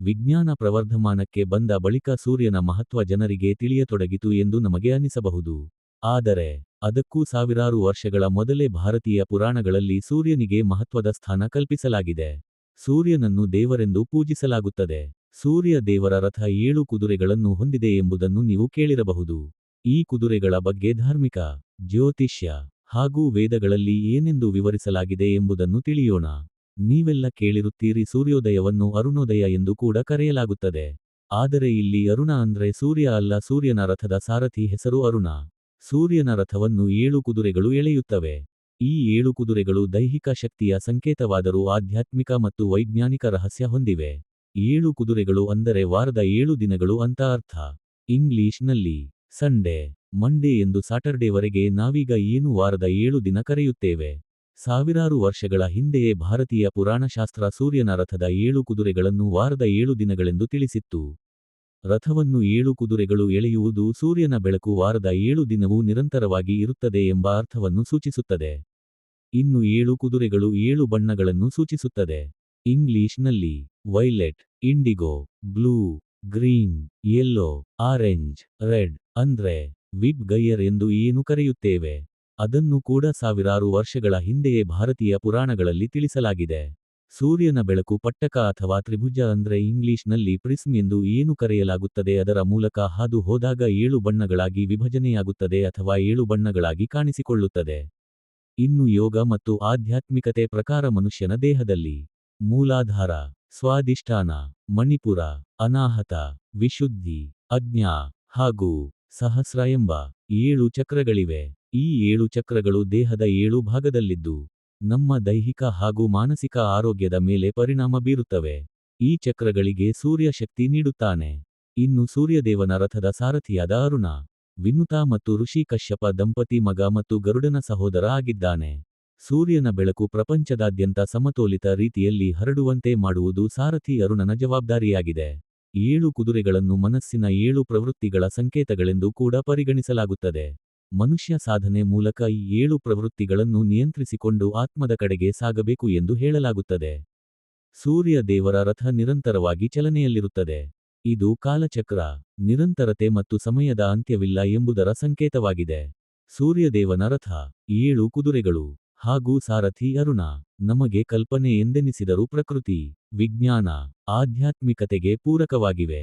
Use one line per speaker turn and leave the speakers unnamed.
ವಿಜ್ಞಾನ ಪ್ರವರ್ಧಮಾನಕ್ಕೆ ಬಂದ ಬಳಿಕ ಸೂರ್ಯನ ಮಹತ್ವ ಜನರಿಗೆ ತಿಳಿಯತೊಡಗಿತು ಎಂದು ನಮಗೆ ಅನಿಸಬಹುದು. ಆದರೆ, ಅದಕ್ಕೂ ಸಾವಿರಾರು ವರ್ಷಗಳ ಮೊದಲೇ ಭಾರತೀಯ ಪುರಾಣಗಳಲ್ಲಿ ಸೂರ್ಯನಿಗೆ ಮಹತ್ವದ ಸ್ಥಾನ ಕಲ್ಪಿಸಲಾಗಿದೆ. ಸೂರ್ಯನನ್ನು ದೇವರೆಂದು ಪೂಜಿಸಲಾಗುತ್ತದೆ. ಸೂರ್ಯ ದೇವರ ರಥ ಏಳು ಕುದುರೆಗಳನ್ನು ಹೊಂದಿದೆ ಎಂಬುದನ್ನು ನೀವು ಕೇಳಿರಬಹುದು. ಈ ಕುದುರೆಗಳ ಬಗ್ಗೆ ಧಾರ್ಮಿಕ, ಜ್ಯೋತಿಷ್ಯ ಹಾಗೂ ವೇದಗಳಲ್ಲಿ ಏನೆಂದು ವಿವರಿಸಲಾಗಿದೆ ಎಂಬುದನ್ನು ತಿಳಿಯೋಣ. ನೀವೆಲ್ಲ ಕೇಳಿರುತ್ತೀರಿ ಸೂರ್ಯೋದಯವನ್ನು ಅರುಣೋದಯ ಎಂದು ಕೂಡ ಕರೆಯಲಾಗುತ್ತದೆ. ಆದರೆ ಇಲ್ಲಿ ಅರುಣ ಅಂದ್ರೆ ಸೂರ್ಯ ಅಲ್ಲ, ಸೂರ್ಯನ ರಥದ ಸಾರಥಿ ಹೆಸರು ಅರುಣ. ಸೂರ್ಯನ ರಥವನ್ನು ಏಳು ಕುದುರೆಗಳು ಎಳೆಯುತ್ತವೆ. ಈ ಏಳು ಕುದುರೆಗಳು ದೈಹಿಕ ಶಕ್ತಿಯ ಸಂಕೇತವಾದರೂ ಆಧ್ಯಾತ್ಮಿಕ ಮತ್ತು ವೈಜ್ಞಾನಿಕ ರಹಸ್ಯ ಹೊಂದಿವೆ. ಏಳು ಕುದುರೆಗಳು ಅಂದರೆ ವಾರದ ಏಳು ದಿನಗಳು ಅಂತ ಅರ್ಥ. ಇಂಗ್ಲಿಷ್ನಲ್ಲಿ, ಸಂಡೇ, ಮಂಡೇ ಎಂದು ಸಾಟರ್ಡೇವರೆಗೆ ನಾವೀಗ ಏನು ವಾರದ ಏಳು ದಿನ ಕರೆಯುತ್ತೇವೆ. ಸಾವಿರಾರು ವರ್ಷಗಳ ಹಿಂದೆಯೇ ಭಾರತೀಯ ಪುರಾಣಶಾಸ್ತ್ರ ಸೂರ್ಯನ ರಥದ ಏಳು ಕುದುರೆಗಳನ್ನು ವಾರದ ಏಳು ದಿನಗಳೆಂದು ತಿಳಿಸಿತ್ತು. ರಥವನ್ನು ಏಳು ಕುದುರೆಗಳು ಎಳೆಯುವುದು ಸೂರ್ಯನ ಬೆಳಕು ವಾರದ ಏಳು ದಿನವೂ ನಿರಂತರವಾಗಿ ಇರುತ್ತದೆ ಎಂಬ ಅರ್ಥವನ್ನು ಸೂಚಿಸುತ್ತದೆ. ಇನ್ನು ಏಳು ಕುದುರೆಗಳು ಏಳು ಬಣ್ಣಗಳನ್ನು ಸೂಚಿಸುತ್ತದೆ. ಇಂಗ್ಲಿಷ್ನಲ್ಲಿ violet, indigo, blue, green, yellow, orange, red, ಅಂದ್ರೆ ವಿಬ್ ಗೈಯರ್ ಎಂದು ಏನು ಕರೆಯುತ್ತೇವೆ? ಅದನ್ನು ಕೂಡ ಸಾವಿರಾರು ವರ್ಷಗಳ ಹಿಂದೆಯೇ ಭಾರತೀಯ ಪುರಾಣಗಳಲ್ಲಿ ತಿಳಿಸಲಾಗಿದೆ. ಸೂರ್ಯನ ಬೆಳಕು ಪಟ್ಟಕ ಅಥವಾ ತ್ರಿಭುಜ ಅಂದ್ರೆ ಇಂಗ್ಲಿಷ್ನಲ್ಲಿ ಪ್ರಿಸ್ಮ್ ಎಂದು ಏನು ಕರೆಯಲಾಗುತ್ತದೆ ಅದರ ಮೂಲಕ ಹಾದು ಹೋದಾಗ ಏಳು ಬಣ್ಣಗಳಾಗಿ ವಿಭಜನೆಯಾಗುತ್ತದೆ ಅಥವಾ ಏಳು ಬಣ್ಣಗಳಾಗಿ ಕಾಣಿಸಿಕೊಳ್ಳುತ್ತದೆ. ಇನ್ನು ಯೋಗ ಮತ್ತು ಆಧ್ಯಾತ್ಮಿಕತೆ ಪ್ರಕಾರ ಮನುಷ್ಯನ ದೇಹದಲ್ಲಿ ಮೂಲಾಧಾರ ಸ್ವಾದಿಷ್ಠಾನ ಮಣಿಪುರ, ಅನಾಹತ, ವಿಶುದ್ಧಿ, ಅಜ್ಞಾ ಹಾಗೂ ಸಹಸ್ರ ಎಂಬ ಏಳು ಚಕ್ರಗಳಿವೆ. ಈ ಏಳು ಚಕ್ರಗಳು ದೇಹದ ಏಳು ಭಾಗದಲ್ಲಿದ್ದು, ನಮ್ಮ ದೈಹಿಕ ಹಾಗೂ ಮಾನಸಿಕ ಆರೋಗ್ಯದ ಮೇಲೆ ಪರಿಣಾಮ ಬೀರುತ್ತವೆ. ಈ ಚಕ್ರಗಳಿಗೆ ಸೂರ್ಯ ಶಕ್ತಿ ನೀಡುತ್ತಾನೆ. ಇನ್ನು ಸೂರ್ಯದೇವನ ರಥದ ಸಾರಥಿಯಾದ ಅರುಣ, ವಿನುತಾ ಮತ್ತು ಋಷಿ ಕಶ್ಯಪ ದಂಪತಿ ಮಗ ಮತ್ತು ಗರುಡನ ಸಹೋದರ ಆಗಿದ್ದಾನೆ. ಸೂರ್ಯನ ಬೆಳಕು ಪ್ರಪಂಚದಾದ್ಯಂತ ಸಮತೋಲಿತ ರೀತಿಯಲ್ಲಿ ಹರಡುವಂತೆ ಮಾಡುವುದು ಸಾರಥಿ ಅರುಣನ ಜವಾಬ್ದಾರಿಯಾಗಿದೆ. ಏಳು ಕುದುರೆಗಳನ್ನು ಮನಸ್ಸಿನ ಏಳು ಪ್ರವೃತ್ತಿಗಳ ಸಂಕೇತಗಳೆಂದು ಕೂಡ ಪರಿಗಣಿಸಲಾಗುತ್ತದೆ. ಮನುಷ್ಯ ಸಾಧನೆ ಮೂಲಕ ಈ ಏಳು ಪ್ರವೃತ್ತಿಗಳನ್ನು ನಿಯಂತ್ರಿಸಿಕೊಂಡು ಆತ್ಮದ ಕಡೆಗೆ ಸಾಗಬೇಕು ಎಂದು ಹೇಳಲಾಗುತ್ತದೆ. ಸೂರ್ಯ ದೇವರ ರಥ ನಿರಂತರವಾಗಿ ಚಲನೆಯಲ್ಲಿರುತ್ತದೆ. ಇದು ಕಾಲಚಕ್ರ, ನಿರಂತರತೆ ಮತ್ತು ಸಮಯದ ಅಂತ್ಯವಿಲ್ಲ ಎಂಬುದರ ಸಂಕೇತವಾಗಿದೆ. ಸೂರ್ಯದೇವನ ರಥ, ಏಳು ಕುದುರೆಗಳು ಹಾಗೂ ಸಾರಥಿ ಅರುಣ, ನಮಗೆ ಕಲ್ಪನೆ ಎಂದೆನಿಸಿದರೂ ಪ್ರಕೃತಿ, ವಿಜ್ಞಾನ, ಆಧ್ಯಾತ್ಮಿಕತೆಗೆ ಪೂರಕವಾಗಿವೆ.